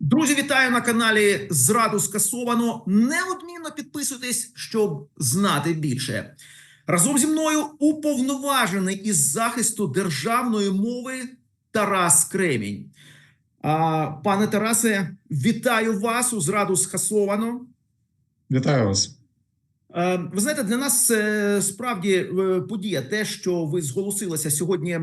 Друзі, вітаю на каналі Зраду скасовано. Неодмінно підписуйтесь, щоб знати більше. Разом зі мною уповноважений із захисту державної мови Тарас Кремінь. Пане Тарасе, вітаю вас у зраду скасовано. Вітаю вас. Е, Ви знаєте, для нас е, справді е, подія, те, що ви зголосилися сьогодні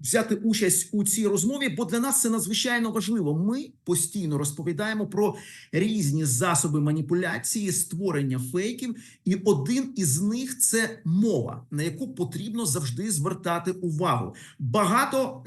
взяти участь у цій розмові, бо для нас це надзвичайно важливо. Ми постійно розповідаємо про різні засоби маніпуляції, створення фейків, і один із них це мова, на яку потрібно завжди звертати увагу. Багато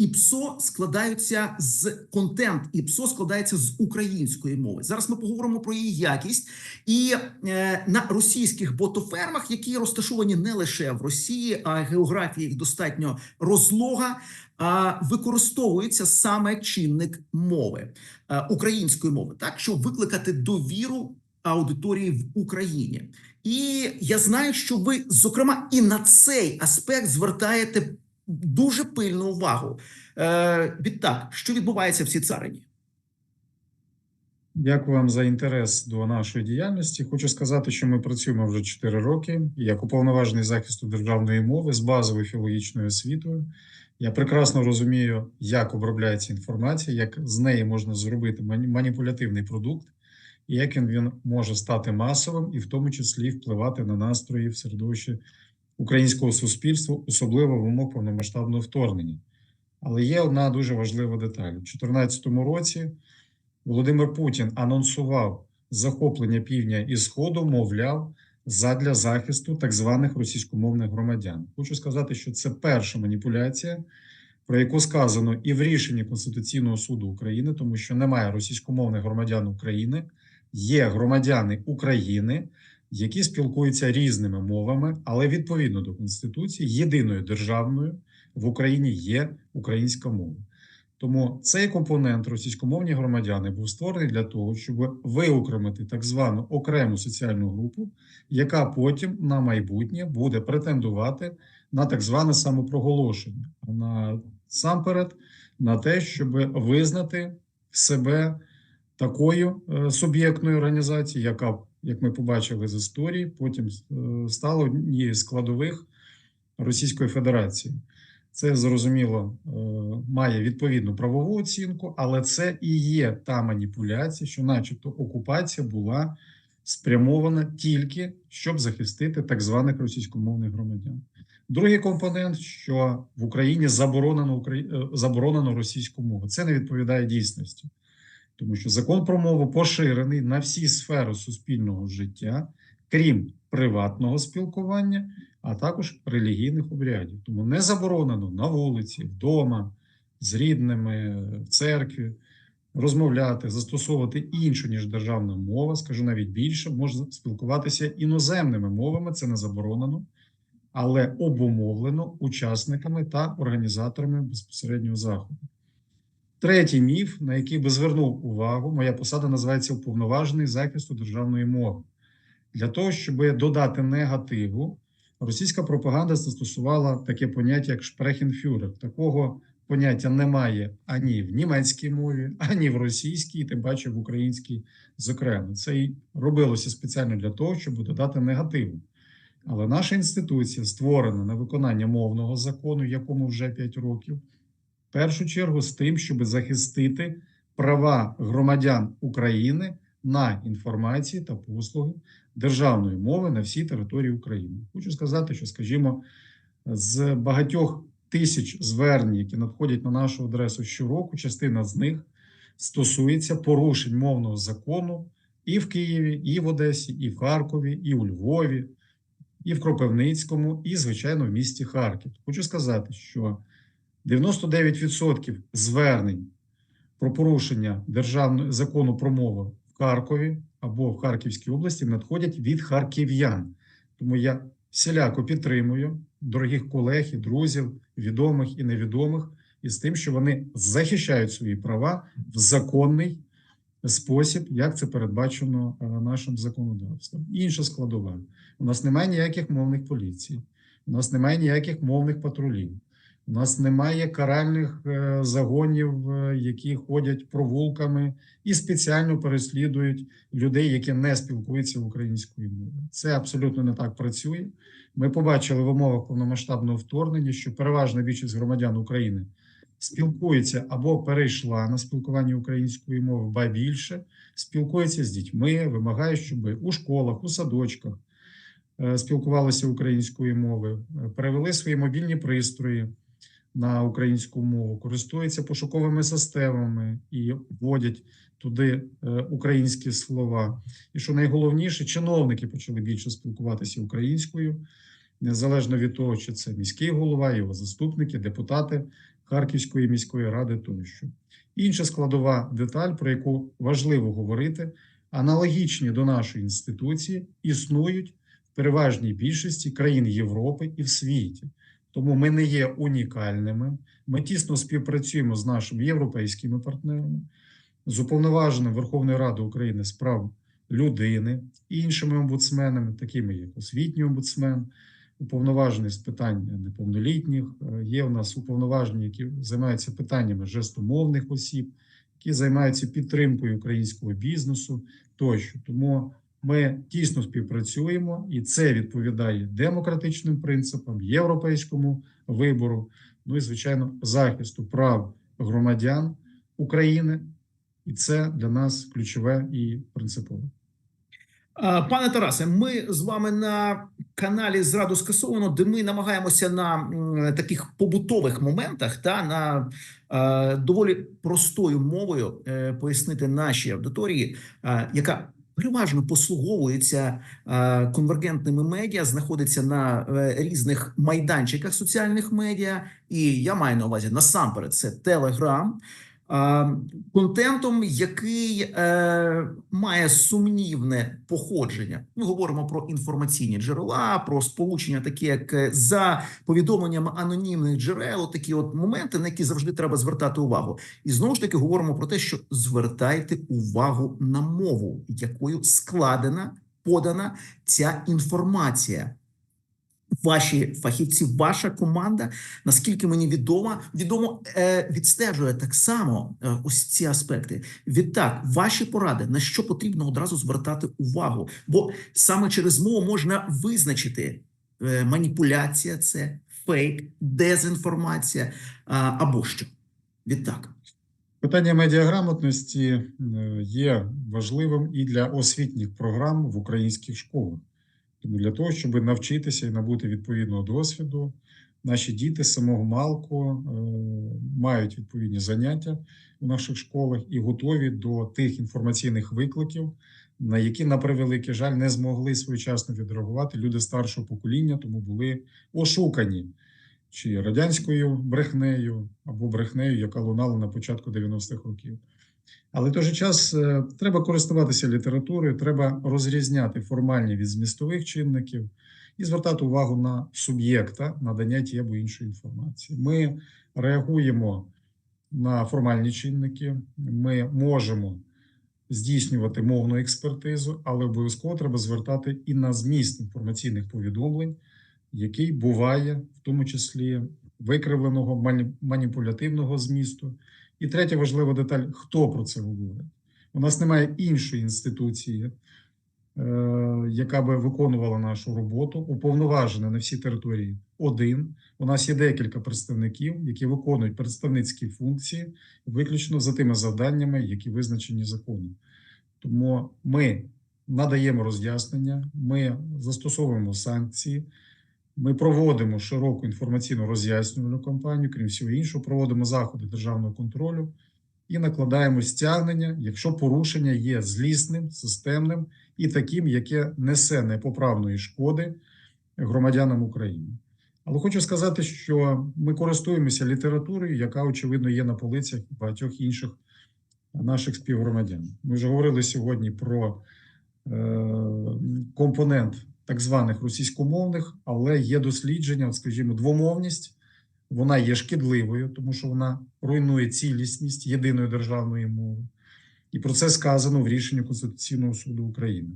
е, ІПСО складаються з контент. ІПСО складається з української мови. Зараз ми поговоримо про її якість і е, на російських ботофермах, які розташовані не лише в Росії, а географія їх достатньо розлога. А використовується саме чинник мови е, української мови, так щоб викликати довіру аудиторії в Україні. І я знаю, що ви, зокрема, і на цей аспект звертаєте дуже пильну увагу. Е, відтак, що відбувається в цій царині? Дякую вам за інтерес до нашої діяльності. Хочу сказати, що ми працюємо вже 4 роки як уповноважений захисту державної мови з базовою філологічною освітою. Я прекрасно розумію, як обробляється інформація, як з неї можна зробити маніпулятивний продукт, і як він, він може стати масовим і в тому числі впливати на настрої в середовищі українського суспільства, особливо в умовах повномасштабного вторгнення. Але є одна дуже важлива деталь. У 2014 році Володимир Путін анонсував захоплення півдня і сходу, мовляв, задля захисту так званих російськомовних громадян. Хочу сказати, що це перша маніпуляція, про яку сказано і в рішенні Конституційного суду України, тому що немає російськомовних громадян України, є громадяни України, які спілкуються різними мовами, але відповідно до Конституції, єдиною державною в Україні є українська мова. Тому цей компонент російськомовні громадяни був створений для того, щоб виокремити так звану окрему соціальну групу, яка потім на майбутнє буде претендувати на так зване самопроголошення, а насамперед на те, щоб визнати себе такою е, суб'єктною організацією, яка, як ми побачили з історії, потім е, стала однією з складових Російської Федерації. Це зрозуміло е, має відповідну правову оцінку, але це і є та маніпуляція, що, начебто, окупація була спрямована тільки щоб захистити так званих російськомовних громадян. Другий компонент, що в Україні заборонено е, заборонено російську мову. Це не відповідає дійсності, тому що закон про мову поширений на всі сфери суспільного життя, крім приватного спілкування а також релігійних обрядів. Тому не заборонено на вулиці, вдома, з рідними, в церкві розмовляти, застосовувати іншу, ніж державна мова, скажу навіть більше, можна спілкуватися іноземними мовами, це не заборонено, але обумовлено учасниками та організаторами безпосереднього заходу. Третій міф, на який би звернув увагу, моя посада називається уповноважений захисту державної мови. Для того, щоб додати негативу, російська пропаганда застосувала таке поняття, як шпрехенфюрер. Такого поняття немає ані в німецькій мові, ані в російській, тим паче в українській, зокрема. Це і робилося спеціально для того, щоб додати негативу. Але наша інституція створена на виконання мовного закону, якому вже 5 років, першу чергу з тим, щоб захистити права громадян України на інформації та послуги державної мови на всій території України. Хочу сказати, що, скажімо, з багатьох тисяч звернень, які надходять на нашу адресу щороку, частина з них стосується порушень мовного закону і в Києві, і в Одесі, і в Харкові, і у Львові, і в Кропивницькому, і, звичайно, в місті Харків. Хочу сказати, що 99% звернень про порушення державного закону про мову в Харкові або в Харківській області надходять від харків'ян. Тому я всіляко підтримую дорогих колег і друзів, відомих і невідомих, із тим, що вони захищають свої права в законний спосіб, як це передбачено е, нашим законодавством. Інша складова: у нас немає ніяких мовних поліцій, у нас немає ніяких мовних патрулів. У нас немає каральних е, загонів, е, які ходять провулками і спеціально переслідують людей, які не спілкуються українською мовою. Це абсолютно не так працює. Ми побачили в умовах повномасштабного вторгнення, що переважна більшість громадян України спілкується або перейшла на спілкування української мови, ба більше спілкується з дітьми, вимагає, щоб у школах, у садочках е, спілкувалися українською мовою, перевели свої мобільні пристрої на українську мову, користуються пошуковими системами і вводять туди е, українські слова. І що найголовніше, чиновники почали більше спілкуватися українською, незалежно від того, чи це міський голова, його заступники, депутати Харківської міської ради тощо. Інша складова деталь, про яку важливо говорити, аналогічні до нашої інституції існують в переважній більшості країн Європи і в світі. Тому ми не є унікальними. Ми тісно співпрацюємо з нашими європейськими партнерами, з уповноваженим Верховної Ради України з прав людини і іншими омбудсменами, такими як освітній омбудсмен, уповноважений з питань неповнолітніх. Е, Є у нас уповноважені, які займаються питаннями жестомовних осіб, які займаються підтримкою українського бізнесу тощо. Тому ми тісно співпрацюємо, і це відповідає демократичним принципам, європейському вибору, ну і звичайно, захисту прав громадян України. І це для нас ключове і принципове. Пане Тарасе, ми з вами на каналі Зраду скасовано, де ми намагаємося на таких побутових моментах та на доволі простою мовою е, пояснити нашій аудиторії, яка переважно послуговується е, конвергентними медіа, знаходиться на е, різних майданчиках соціальних медіа, і я маю на увазі насамперед це Телеграм. Контентом, який е, має сумнівне походження. Ми говоримо про інформаційні джерела, про сполучення, такі як е, за повідомленнями анонімних джерел, такі от моменти, на які завжди треба звертати увагу. І знову ж таки говоримо про те, що звертайте увагу на мову, якою складена, подана ця інформація. Ваші фахівці, ваша команда, наскільки мені відомо, відомо е, відстежує так само е, ось ці аспекти. Відтак, ваші поради на що потрібно одразу звертати увагу, бо саме через мову можна визначити е, маніпуляція, це фейк, дезінформація або що. Відтак. Питання медіаграмотності є важливим і для освітніх програм в українських школах. Тому для того, щоб навчитися і набути відповідного досвіду, наші діти з самого малку е, мають відповідні заняття у наших школах і готові до тих інформаційних викликів, на які, на превеликий жаль, не змогли своєчасно відреагувати люди старшого покоління, тому були ошукані чи радянською брехнею або брехнею, яка лунала на початку 90-х років. Але в той же час е, треба користуватися літературою, треба розрізняти формальні від змістових чинників і звертати увагу на суб'єкта надання тієї або іншої інформації. Ми реагуємо на формальні чинники, ми можемо здійснювати мовну експертизу, але обов'язково треба звертати і на зміст інформаційних повідомлень, який буває, в тому числі викривленого маніпулятивного змісту. І третя важлива деталь: хто про це говорить? У нас немає іншої інституції, е, яка би виконувала нашу роботу, уповноважена на всій території один. У нас є декілька представників, які виконують представницькі функції виключно за тими завданнями, які визначені законом. Тому ми надаємо роз'яснення, ми застосовуємо санкції. Ми проводимо широку інформаційну роз'яснювальну кампанію, крім всього іншого, проводимо заходи державного контролю і накладаємо стягнення, якщо порушення є злісним, системним і таким, яке несе непоправної шкоди громадянам України. Але хочу сказати, що ми користуємося літературою, яка очевидно є на полицях багатьох інших наших співгромадян. Ми вже говорили сьогодні про е, компонент так званих російськомовних, але є дослідження, скажімо, двомовність. Вона є шкідливою, тому що вона руйнує цілісність єдиної державної мови. І про це сказано в рішенні Конституційного суду України.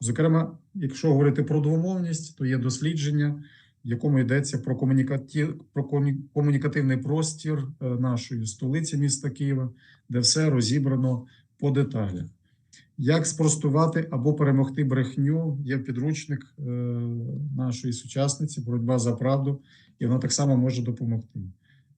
Зокрема, якщо говорити про двомовність, то є дослідження, в якому йдеться про комунікатив, про комунікативний простір е, нашої столиці міста Києва, де все розібрано по деталях. Як спростувати або перемогти брехню? Є підручник е, нашої сучасниці Боротьба за правду, і вона так само може допомогти.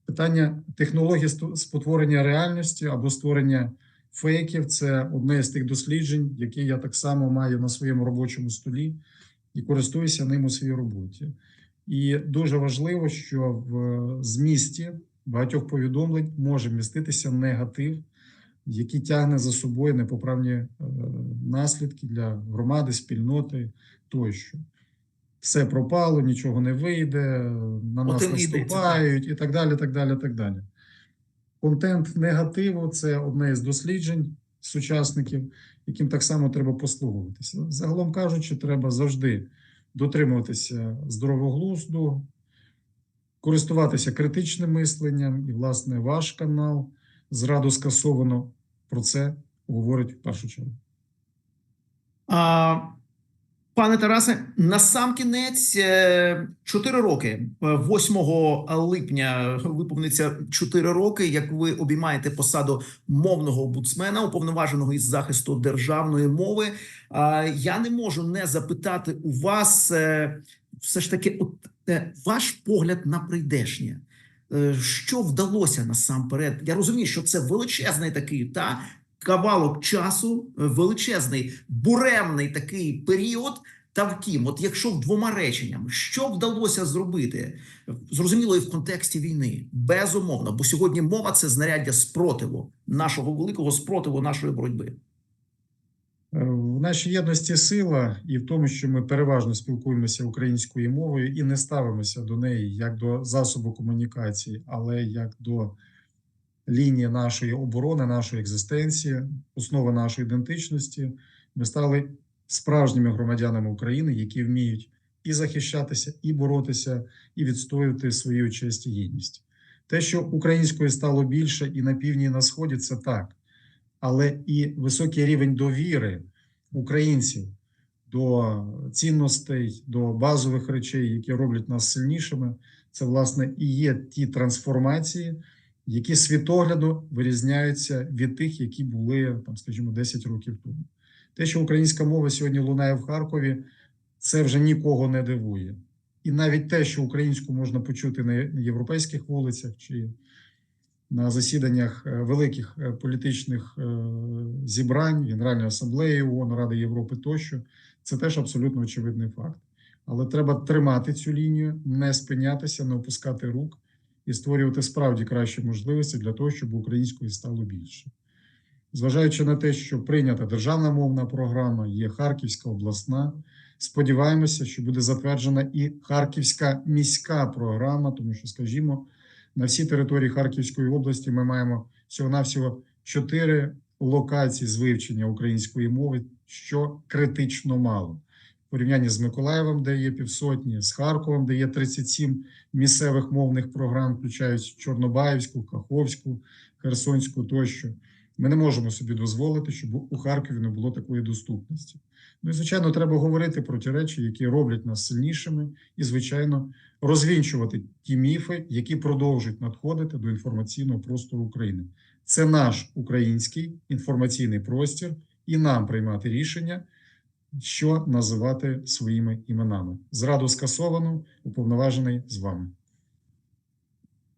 Питання технології спотворення реальності або створення фейків це одне з тих досліджень, які я так само маю на своєму робочому столі і користуюся ним у своїй роботі. І дуже важливо, що в змісті багатьох повідомлень може міститися негатив, який тягне за собою непоправні е, наслідки для громади, спільноти тощо. Все пропало, нічого не вийде, на нас Отим наступають і так далі. так далі, так далі. Контент негативу це одне із досліджень сучасників, яким так само треба послуговуватися. Загалом кажучи, треба завжди дотримуватися здорового глузду, користуватися критичним мисленням, і, власне, ваш канал зраду скасовано про це говорить в першу чергу. А, пане Тарасе, насамкінець, е, 4 роки, е, 8 липня виповниться 4 роки, як ви обіймаєте посаду мовного омбудсмена, уповноваженого із захисту державної мови. Я не можу не запитати у вас е, все ж таки, от е, ваш погляд на прийдешнє. Е, Що вдалося насамперед? Я розумію, що це величезний такий та кавалок часу, е, величезний буремний такий період. Та втім, от якщо двома реченнями, що вдалося зробити, зрозуміло, і в контексті війни, безумовно, бо сьогодні мова це знаряддя спротиву, нашого великого спротиву, нашої боротьби. Е, В нашій єдності сила і в тому, що ми переважно спілкуємося українською мовою і не ставимося до неї як до засобу комунікації, але як до лінії нашої оборони, нашої екзистенції, основи нашої ідентичності. Ми стали справжніми громадянами України, які вміють і захищатися, і боротися, і відстоювати свою честь і гідність. Те, що української стало більше і на півдні, і на сході, це так але і високий рівень довіри українців до цінностей, до базових речей, які роблять нас сильнішими, це власне і є ті трансформації, які світогляду вирізняються від тих, які були там, скажімо, 10 років тому. Те, що українська мова сьогодні лунає в Харкові, це вже нікого не дивує. І навіть те, що українську можна почути на європейських вулицях чи на засіданнях е, великих е, політичних е, зібрань Генеральної асамблеї ООН, Ради Європи тощо, це теж абсолютно очевидний факт. Але треба тримати цю лінію, не спинятися, не опускати рук і створювати справді кращі можливості для того, щоб української стало більше. Зважаючи на те, що прийнята державна мовна програма, є Харківська обласна. Сподіваємося, що буде затверджена і Харківська міська програма, тому що, скажімо, на всій території Харківської області ми маємо всього-навсього чотири локації з вивчення української мови, що критично мало. В порівнянні з Миколаєвом, де є півсотні, з Харковом, де є 37 місцевих мовних програм, включаючи Чорнобаївську, Каховську, Херсонську тощо. Ми не можемо собі дозволити, щоб у Харкові не було такої доступності. Ну і звичайно, треба говорити про ті речі, які роблять нас сильнішими, і звичайно, розвінчувати ті міфи, які продовжують надходити до інформаційного простору України. Це наш український інформаційний простір, і нам приймати рішення, що називати своїми іменами. Зраду скасовано, уповноважений з вами.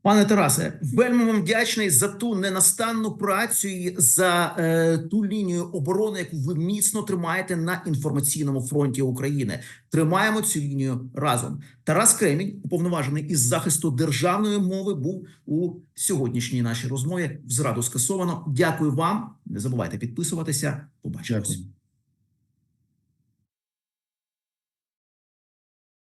Пане Тарасе, вельми вам вдячний за ту ненастанну працю і за е, ту лінію оборони, яку ви міцно тримаєте на інформаційному фронті України. Тримаємо цю лінію разом. Тарас Кремінь, уповноважений із захисту державної мови, був у сьогоднішній нашій розмові. Зраду скасовано. Дякую вам. Не забувайте підписуватися. Побачимось.